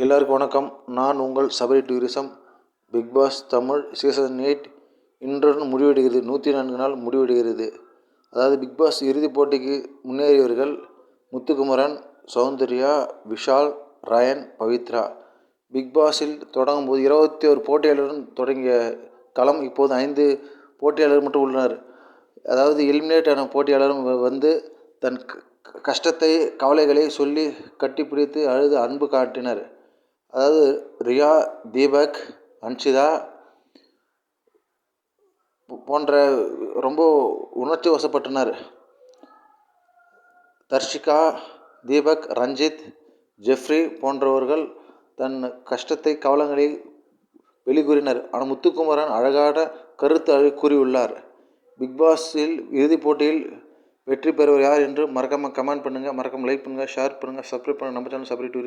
எல்லாருக்கும் வணக்கம். நான் உங்கள் Sabari tourism Bigg Boss Tamil season eight இன்றுடன் முடிவெடுகிறது. நூற்றி நான்கு நாள் முடிவடைகிறது. அதாவது பிக் பாஸ் இறுதிப் போட்டிக்கு முன்னேறியவர்கள் முத்துக்குமரன் சௌந்தர்யா விஷால் ரயன் பவித்ரா. பிக் பாஸில் தொடங்கும் போது இருபத்தி ஒரு போட்டியாளருடன் தொடங்கிய களம் இப்போது ஐந்து போட்டியாளர் மட்டும் உள்ளனர். அதாவது எலிமினேட் ஆன போட்டியாளரும் வந்து தன் க- கஷ்டத்தை கவலைகளை சொல்லி கட்டிப்பிடித்து அழுது அன்பு காட்டினர். அதாவது ரியா தீபக் அன்ஷிதா போன்ற ரொம்ப உணர்ச்சி வசப்பட்டனர். தர்ஷிகா தீபக் ரஞ்சித் ஜெஃப்ரி போன்றவர்கள் தன் கஷ்டத்தை கவலங்களை வெளிக்கூறினர் ஆனால் முத்துக்குமரன் அழகான கருத்து கூறியுள்ளார். பிக் பாஸில் இறுதிப் போட்டியில் வெற்றி பெறுவர் யார் என்று மறக்காமல் கமெண்ட் பண்ணுங்கள் மறக்காமல் லைக் பண்ணுங்கள் ஷேர் பண்ணுங்கள் சப்ஸ்கிரைப் பண்ணுங்கள் நம்ம சேனல் சப்ரி டூரிசம்